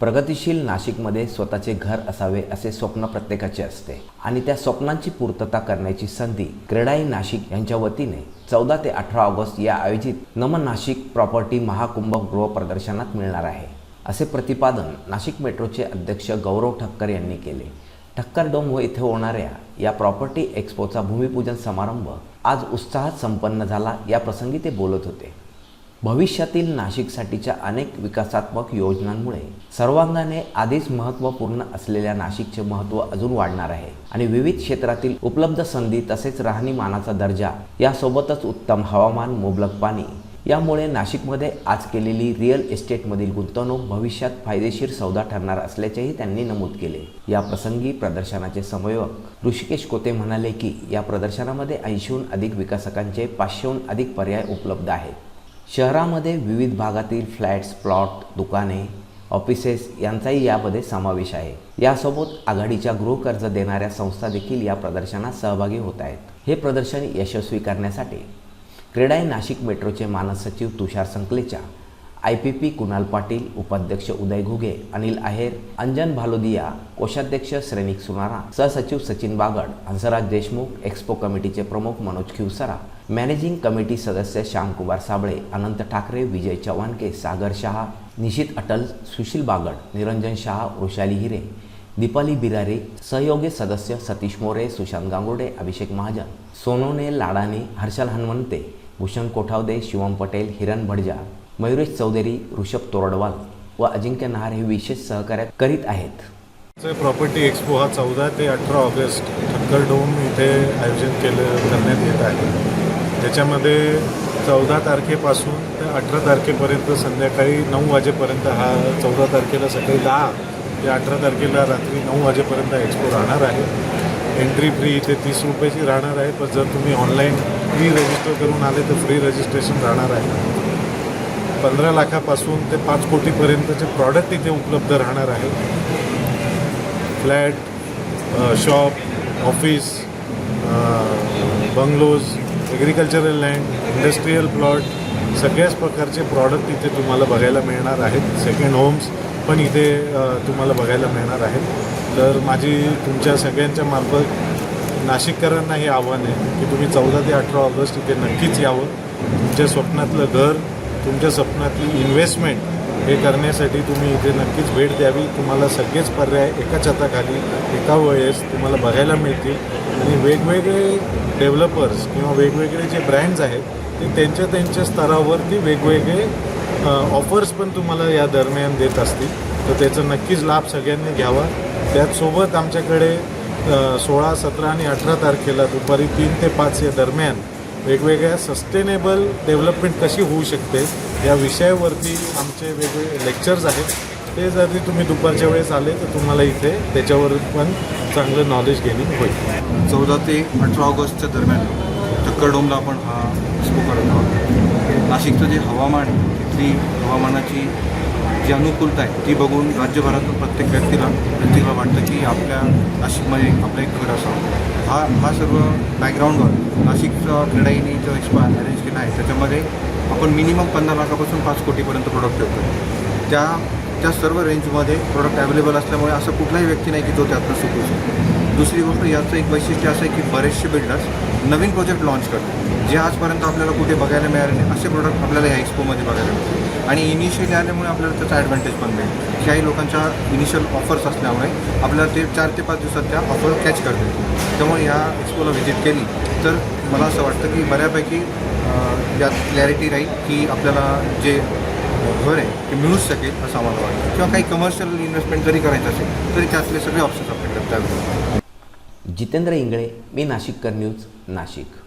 प्रगतिशील नाशिकमध्ये स्वतःचे घर असावे असे स्वप्न प्रत्येकाचे असते. आणि त्या स्वप्नांची पूर्तता करण्याची संधी क्रेडाई नाशिक यांच्या वतीने चौदा ते अठरा ऑगस्ट या आयोजित नमन नाशिक प्रॉपर्टी महाकुंभ गृह प्रदर्शनात मिळणार आहे. असे प्रतिपादन नाशिक मेट्रोचे अध्यक्ष गौरव ठक्कर यांनी केले. ठक्कर डोम व इथे होणाऱ्या या प्रॉपर्टी एक्स्पोचा भूमिपूजन समारंभ आज उत्साहात संपन्न झाला या प्रसंगी ते बोलत होते. भविष्यातील नाशिकसाठीच्या अनेक विकासात्मक योजनांमुळे सर्वांगाने आधीच महत्त्वपूर्ण असलेल्या नाशिकचे महत्त्व अजून वाढणार आहे. आणि विविध क्षेत्रातील उपलब्ध संधी तसेच राहणीमानाचा दर्जा यासोबतच उत्तम हवामान मुबलक पाणी यामुळे नाशिकमध्ये आज केलेली रिअल इस्टेटमधील गुंतवणूक भविष्यात फायदेशीर सौदा ठरणार असल्याचेही त्यांनी नमूद केले. या प्रसंगी प्रदर्शनाचे समन्वयक ऋषिकेश कोते म्हणाले की या प्रदर्शनामध्ये ऐंशीहून अधिक विकासकांचे पाचशेहून अधिक पर्याय उपलब्ध आहेत. शहरामध्ये विविध भागातील फ्लॅट्स प्लॉट दुकाने ऑफिसेस यांचाही यामध्ये समावेश आहे. यासोबत आघाडीच्या गृहकर्ज देणाऱ्या संस्था देखील या प्रदर्शनात सहभागी होत आहेत. हे प्रदर्शन यशस्वी करण्यासाठी क्रेडाई नाशिक मेट्रोचे मानस सचिव Tushar संकलेच्या I P P Kunal Patil उपाध्यक्ष उदय घुगे अनिल आहेर अंजन भालोदिया कोषाध्यक्ष श्रेनिक सुनारा सहसचिव सचिन बागड हंसराज देशमुख एक्स्पो कमिटीचे प्रमुख मनोज खिवसरा मॅनेजिंग कमिटी सदस्य श्यामकुमार साबळे अनंत ठाकरे विजय चव्हाणके सागर शहा निशित अटल सुशील बागड निरंजन शहा वृषाली हिरे दीपाली बिरारे सहयोगी सदस्य सतीश मोरे सुशांत गांगुर्डे अभिषेक महाजन सोनोने लाडाने हर्षल हनुमंते भूषण कोठावदे शिवम पटेल हिरण भडजा मयुरेश चौधरी ऋषभ तोरडवाल व अजिंक्य नहार हे विशेष सहकार्य करीत आहेत. प्रॉपर्टी एक्सपो हा चौदा ते अठरा ऑगस्ट ठक्कर डोम इथे आयोजन केलं करण्यात येत आहे. त्याच्यामध्ये चौदा तारखेपासून ते अठरा तारखेपर्यंत संध्याकाळी नऊ वाजेपर्यंत हा चौदा तारखेला सकाळी दहा ते अठरा तारखेला रात्री नऊ वाजेपर्यंत एक्सपो राहणार आहे. एंट्री फ्री इथे तीस रुपयाची राहणार आहे पण जर तुम्ही ऑनलाईन फ्री रजिस्टर करून आले तर फ्री रजिस्ट्रेशन राहणार आहे. पंधरा लाखापासून ते पाच कोटीपर्यंतचे प्रॉडक्ट इथे उपलब्ध राहणार आहे. Flat shop office bungalows agricultural land industrial plot सगळ्याच प्रकारचे प्रॉडक्ट इथे तुम्हाला बघायला मिळणार आहेत. सेकंड होम्स पण इथे तुम्हाला बघायला मिळणार आहेत. तर माझी तुमच्या सगळ्यांच्या मार्फत नाशिककरांना हे आव्हान आहे की तुम्ही चौदा ते अठरा ऑगस्ट इथे नक्कीच यावं. तुमच्या स्वप्नातलं घर तुमच्या स्वप्नातली इन्व्हेस्टमेंट हे करण्यासाठी तुम्ही इथे नक्कीच भेट द्यावी. तुम्हाला सगळेच पर्याय एका छताखाली एका वेळेस तुम्हाला बघायला मिळतील. आणि वेगवेगळे डेव्हलपर्स किंवा वेगवेगळे जे ब्रँड्स आहेत ते त्यांच्या त्यांच्या स्तरावरती वेगवेगळे ऑफर्स पण तुम्हाला या दरम्यान देत असतील. तर त्याचा नक्कीच लाभ सगळ्यांनी घ्यावा. त्याचसोबत आमच्याकडे सोळा सतरा आणि अठरा तारखेला दुपारी तीन ते पाच या दरम्यान वेगवेगळ्या सस्टेनेबल डेव्हलपमेंट कशी होऊ शकते या विषयावरती आमचे वेगवेगळे लेक्चर्स आहेत. ते जरी तुम्ही दुपारच्या वेळेस आले तर तुम्हाला इथे त्याच्यावर पण चांगलं नॉलेज गेनिंग होईल. चौदा ते अठरा ऑगस्टच्या दरम्यान चक्करडोमला आपण हा एक्सपो करत आहोत. नाशिकचं जे हवामान आहे तिथली हवामानाची जी अनुकूलता आहे ती बघून राज्यभरातून प्रत्येक व्यक्तीला व्यक्तीला वाटतं की आपल्या नाशिकमध्ये आपलं एक घर असावं. हा हा सर्व बॅकग्राऊंडवर नाशिकचा क्रीडाईने जो एक्सपा अरेंज केला आहे त्याच्यामध्ये आपण मिनिमम पंधरा लाखापासून पाच कोटीपर्यंत प्रोडक्ट ठेवतो त्या त्या सर्व रेंजमध्ये प्रोडक्ट अवेलेबल असल्यामुळे असं कुठलाही व्यक्ती नाही की तो त्यातनं सुटू शकतो दुसरी गोष्ट याचं एक वैशिष्ट्य असं आहे की बरेचसे बिल्डर्स नवीन प्रोजेक्ट लॉन्च करतात. जे आजपर्यंत आपल्याला कुठे बघायला मिळाले नाही असे प्रोडक्ट आपल्याला या एक्सपोमध्ये बघायला मिळतात. आणि इनिशियली आल्यामुळे आपल्याला त्याचा ॲडव्हान्टेज पण मिळेल. काही लोकांच्या इनिशियल ऑफर्स असल्यामुळे आपल्याला ते चार ते पाच दिवसात त्या ऑफर कॅच करते त्यामुळे ह्या एक्सपोला व्हिजिट केली तर मला असं वाटतं की बऱ्यापैकी यात क्लॅरिटी राहील की आपल्याला जे घर आहे ते मिळूच शकेल असं आम्हाला वाटतं. किंवा काही कमर्शियल इन्व्हेस्टमेंट जरी करायचं असेल तरी त्यातले सगळे ऑप्शन्स आपल्याकडे त्यावेळेस जितेंद्र इंगळे मी नाशिककर न्यूज नाशिक.